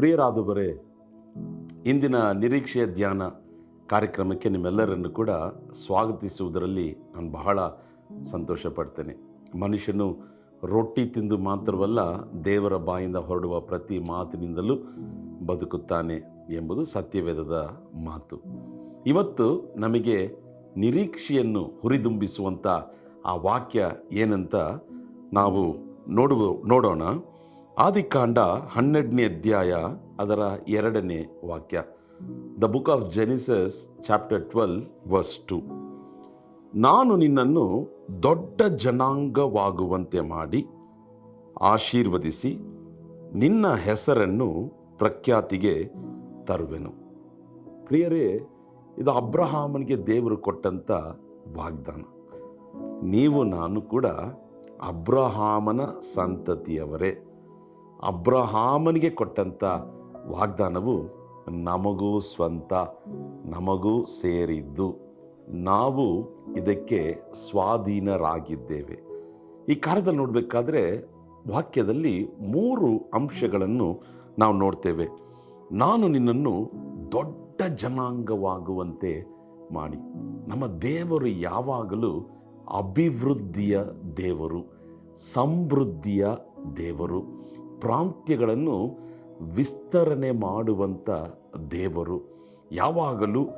ಪ್ರಿಯರಾದವರೇ, ಇಂದಿನ ನಿರೀಕ್ಷೆಯ ಧ್ಯಾನ ಕಾರ್ಯಕ್ರಮಕ್ಕೆ ನಿಮ್ಮೆಲ್ಲರನ್ನು ಕೂಡ ಸ್ವಾಗತಿಸುವುದರಲ್ಲಿ ನಾನು ಬಹಳ ಸಂತೋಷ ಪಡ್ತೇನೆ ಮನುಷ್ಯನು ರೊಟ್ಟಿ ತಿಂದು ಮಾತ್ರವಲ್ಲ ದೇವರ ಬಾಯಿಂದ ಹೊರಡುವ ಪ್ರತಿ ಮಾತಿನಿಂದಲೂ ಬದುಕುತ್ತಾನೆ ಎಂಬುದು ಸತ್ಯವೇದದ ಮಾತು. ಇವತ್ತು ನಮಗೆ ನಿರೀಕ್ಷೆಯನ್ನು ಹುರಿದುಂಬಿಸುವಂಥ ಆ ವಾಕ್ಯ ಏನಂತ ನಾವು ನೋಡುವ, ನೋಡೋಣ. ಆದಿಕಾಂಡ ಹನ್ನೆರಡನೇ ಅಧ್ಯಾಯ ಅದರ ಎರಡನೇ ವಾಕ್ಯ. The book of Genesis chapter twelve verse two ನಾನು ನಿನ್ನನ್ನು ದೊಡ್ಡ ಜನಾಂಗವಾಗುವಂತೆ ಮಾಡಿ, ಆಶೀರ್ವದಿಸಿ, ನಿನ್ನ ಹೆಸರನ್ನು ಪ್ರಖ್ಯಾತಿಗೆ ತರುವೆನು. ಪ್ರಿಯರೇ, ಇದು ಅಬ್ರಹಾಮನಿಗೆ ದೇವರು ಕೊಟ್ಟಂಥ ವಾಗ್ದಾನ. ನೀವು ನಾನು ಕೂಡ ಅಬ್ರಹಾಮನ ಸಂತತಿಯವರೇ. ಅಬ್ರಹಾಮನಿಗೆ ಕೊಟ್ಟಂಥ ವಾಗ್ದಾನವು ನಮಗೂ ಸ್ವಂತ, ನಮಗೂ ಸೇರಿದ್ದು. ನಾವು ಇದಕ್ಕೆ ಸ್ವಾಧೀನರಾಗಿದ್ದೇವೆ. ಈ ಕಾರ್ಯದಲ್ಲಿ ನೋಡಬೇಕಾದ್ರೆ ವಾಕ್ಯದಲ್ಲಿ ಮೂರು ಅಂಶಗಳನ್ನು ನಾವು ನೋಡ್ತೇವೆ. ನಾನು ನಿನ್ನನ್ನು ದೊಡ್ಡ ಜನಾಂಗವಾಗುವಂತೆ ಮಾಡಿ. ನಮ್ಮ ದೇವರು ಯಾವಾಗಲೂ ಅಭಿವೃದ್ಧಿಯ ದೇವರು, ಸಮೃದ್ಧಿಯ ದೇವರು. ಪ್ರಾಂತ್ಯಗಳನ್ನು ವಿಸ್ತರಣೆ ಮಾಡುವಂಥ ದೇವರು. ಯಾವಾಗಲೂ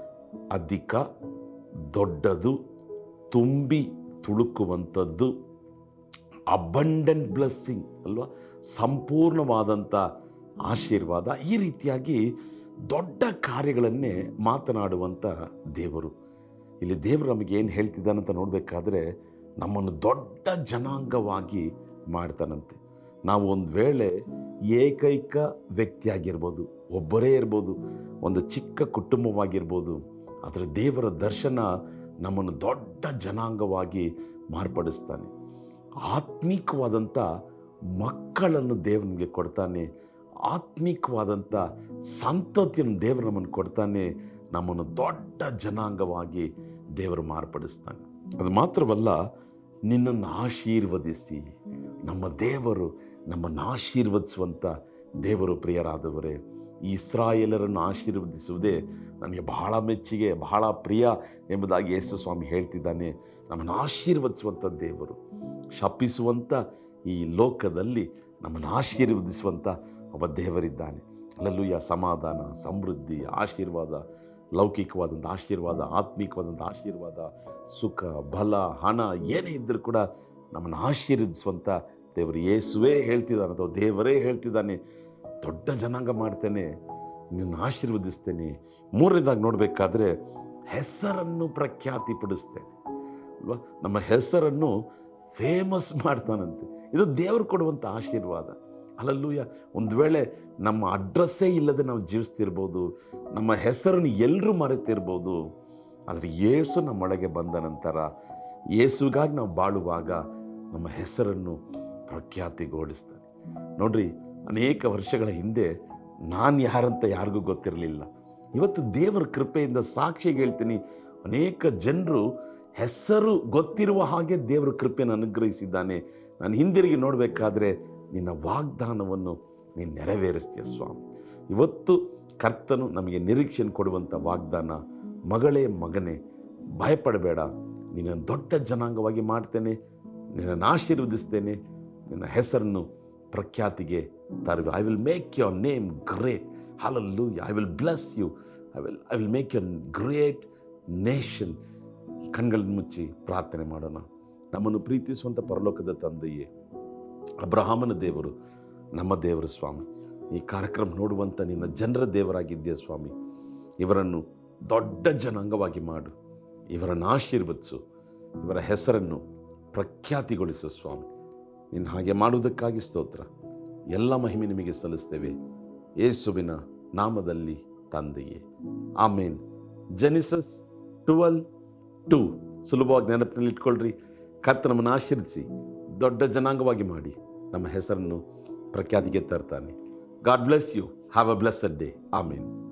ಅಧಿಕ, ದೊಡ್ಡದು, ತುಂಬಿ ತುಳುಕುವಂಥದ್ದು ಅಬಂಡೆಂಟ್ ಬ್ಲೆಸ್ಸಿಂಗ್ ಅಲ್ವಾ? ಸಂಪೂರ್ಣವಾದಂಥ ಆಶೀರ್ವಾದ ಈ ರೀತಿಯಾಗಿ ದೊಡ್ಡ ಕಾರ್ಯಗಳನ್ನೇ ಮಾತನಾಡುವಂಥ ದೇವರು. ಇಲ್ಲಿ ದೇವರು ನಮಗೆ ಏನು ಹೇಳ್ತಿದ್ದಾನಂತ ನೋಡಬೇಕಾದ್ರೆ ನಮ್ಮನ್ನು ದೊಡ್ಡ ಜನಾಂಗವಾಗಿ ಮಾಡ್ತಾನಂತೆ. ನಾವು ಒಂದು ವೇಳೆ ಏಕೈಕ ವ್ಯಕ್ತಿಯಾಗಿರ್ಬೋದು, ಒಬ್ಬರೇ ಇರ್ಬೋದು, ಒಂದು ಚಿಕ್ಕ ಕುಟುಂಬವಾಗಿರ್ಬೋದು, ಆದರೆ ದೇವರ ದರ್ಶನ ನಮ್ಮನ್ನು ದೊಡ್ಡ ಜನಾಂಗವಾಗಿ ಮಾರ್ಪಡಿಸ್ತಾನೆ. ಆತ್ಮೀಕವಾದಂಥ ಮಕ್ಕಳನ್ನು ದೇವ್ರ ನಮಗೆ ಕೊಡ್ತಾನೆ ಆತ್ಮೀಕವಾದಂಥ ಸಂತತಿಯನ್ನು ದೇವರು ನಮ್ಮನ್ನು ಕೊಡ್ತಾನೆ, ನಮ್ಮನ್ನು ದೊಡ್ಡ ಜನಾಂಗವಾಗಿ ದೇವರು ಮಾರ್ಪಡಿಸ್ತಾನೆ. ಅದು ಮಾತ್ರವಲ್ಲ ನಿನ್ನನ್ನು ಆಶೀರ್ವದಿಸಿ. ನಮ್ಮ ದೇವರು ನಮ್ಮನ್ನು ಆಶೀರ್ವದಿಸುವಂಥ ದೇವರು ಪ್ರಿಯರಾದವರೇ. ಇಸ್ರಾಯೇಲರನ್ನು ಆಶೀರ್ವದಿಸುವುದೇ ನನಗೆ ಬಹಳ ಮೆಚ್ಚುಗೆ, ಬಹಳ ಪ್ರಿಯ ಎಂಬುದಾಗಿ ಯೇಸು ಸ್ವಾಮಿ ಹೇಳ್ತಿದ್ದಾನೆ. ನಮ್ಮನ್ನು ಆಶೀರ್ವದಿಸುವಂಥ ದೇವರು, ಶಪಿಸುವಂಥ ಈ ಲೋಕದಲ್ಲಿ ನಮ್ಮನ್ನು ಆಶೀರ್ವದಿಸುವಂಥ ಒಬ್ಬ ದೇವರಿದ್ದಾನೆ. ಅಲ್ಲೂ ಸಮಾಧಾನ, ಸಮೃದ್ಧಿ, ಆಶೀರ್ವಾದ ಲೌಕಿಕವಾದಂಥ ಆಶೀರ್ವಾದ, ಆತ್ಮಿಕವಾದಂಥ ಆಶೀರ್ವಾದ, ಸುಖ, ಬಲ, ಹಣ ಏನೇ ಇದ್ದರೂ ಕೂಡ ನಮ್ಮನ್ನು ಆಶೀರ್ವದಿಸುವಂಥ ದೇವರು ಯೇಸುವೇ ಹೇಳ್ತಿದ್ದಾನೆ ಅಥವಾ ದೇವರೇ ಹೇಳ್ತಿದ್ದಾನೆ. ದೊಡ್ಡ ಜನಾಂಗ ಮಾಡ್ತೇನೆ ನಿನ್ನ ಆಶೀರ್ವದಿಸ್ತೇನೆ. ಮೂರನೇದಾಗಿ ನೋಡಬೇಕಾದ್ರೆ ಹೆಸರನ್ನು ಪ್ರಖ್ಯಾತಿಪಡಿಸ್ತೇನೆ. ಅಲ್ವಾ? ನಮ್ಮ ಹೆಸರನ್ನು ಫೇಮಸ್ ಮಾಡ್ತಾನಂತೆ. ಇದು ದೇವರು ಕೊಡುವಂಥ ಆಶೀರ್ವಾದ. ಅಲ್ಲಲ್ಲೂಯ ಒಂದು ವೇಳೆ ನಮ್ಮ ಅಡ್ರೆಸ್ಸೇ ಇಲ್ಲದೆ ನಾವು ಜೀವಿಸ್ತಿರ್ಬೋದು, ನಮ್ಮ ಹೆಸರನ್ನು ಎಲ್ಲರೂ ಮರೆತಿರ್ಬೋದು, ಆದರೆ ಯೇಸು ನಮ್ಮೊಳಗೆ ಬಂದ ನಂತರ ಯೇಸುಗಾಗಿ ನಾವು ಬಾಳುವಾಗ ನಮ್ಮ ಹೆಸರನ್ನು ಪ್ರಖ್ಯಾತಿಗೊಳಿಸ್ತಾನೆ. ನೋಡ್ರಿ, ಅನೇಕ ವರ್ಷಗಳ ಹಿಂದೆ ನಾನು ಯಾರಂತ ಯಾರಿಗೂ ಗೊತ್ತಿರಲಿಲ್ಲ. ಇವತ್ತು ದೇವರ ಕೃಪೆಯಿಂದ ಸಾಕ್ಷಿಗೆ ಹೇಳ್ತೀನಿ, ಅನೇಕ ಜನರು ಹೆಸರು ಗೊತ್ತಿರುವ ಹಾಗೆ ದೇವರ ಕೃಪೆಯನ್ನು ಅನುಗ್ರಹಿಸಿದ್ದಾನೆ. ನಾನು ಹಿಂದಿರುಗಿ ನೋಡಬೇಕಾದ್ರೆ ನಿನ್ನ ವಾಗ್ದಾನವನ್ನು ನೀನು ನೆರವೇರಿಸ್ತೀಯ ಸ್ವಾಮಿ. ಇವತ್ತು ಕರ್ತನು ನಮಗೆ ನಿರೀಕ್ಷೆಯನ್ನು ಕೊಡುವಂಥ ವಾಗ್ದಾನ, ಮಗಳೇ ಮಗನೇ, ಭಯಪಡಬೇಡ, ನಿನ್ನ ದೊಡ್ಡ ಜನಾಂಗವಾಗಿ ಮಾಡ್ತೇನೆ, ನಿನ್ನನ್ನು ಆಶೀರ್ವದಿಸ್ತೇನೆ, ನಿನ್ನ ಹೆಸರನ್ನು ಪ್ರಖ್ಯಾತಿಗೆ ತರುವೆ. I will make your name great ಹಾಲಲ್ಲೂ I will bless you I will I will make your great nation ಕಣ್ಗಳನ್ನು ಮುಚ್ಚಿ ಪ್ರಾರ್ಥನೆ ಮಾಡೋಣ. ನಮ್ಮನ್ನು ಪ್ರೀತಿಸುವಂಥ ಪರಲೋಕದ ತಂದೆಯೇ ಅಬ್ರಹಾಮನ ದೇವರು, ನಮ್ಮ ದೇವರು ಸ್ವಾಮಿ. ಈ ಕಾರ್ಯಕ್ರಮ ನೋಡುವಂಥ ನಿನ್ನ ಜನರ ದೇವರಾಗಿದ್ದೀಯ ಸ್ವಾಮಿ. ಇವರನ್ನು ದೊಡ್ಡ ಜನಾಂಗವಾಗಿ ಮಾಡು. ಇವರನ್ನು ಆಶೀರ್ವದಿಸು. ಇವರ ಹೆಸರನ್ನು ಪ್ರಖ್ಯಾತಿಗೊಳಿಸು ಸ್ವಾಮಿ. ನೀನು ಹಾಗೆ ಮಾಡುವುದಕ್ಕಾಗಿ ಸ್ತೋತ್ರ. ಎಲ್ಲ ಮಹಿಮೆ ನಿಮಗೆ ಸಲ್ಲಿಸ್ತೇವೆ. ಯೇಸುವಿನ ನಾಮದಲ್ಲಿ ತಂದೆಯೇ. ಆಮೇನ್. Genesis twelve two. ಸುಲಭವಾಗಿ ನೆನಪಿನಲ್ಲಿ ಇಟ್ಕೊಳ್ರಿ ಕರ್ತ ನಮ್ಮನ್ನು ಆಶೀರ್ದಿಸಿ ದೊಡ್ಡ ಜನಾಂಗವಾಗಿ ಮಾಡಿ ನಮ್ಮ ಹೆಸರನ್ನು ಪ್ರಖ್ಯಾತಿಗೆ ತರ್ತಾನೆ. God bless you have a blessed day amen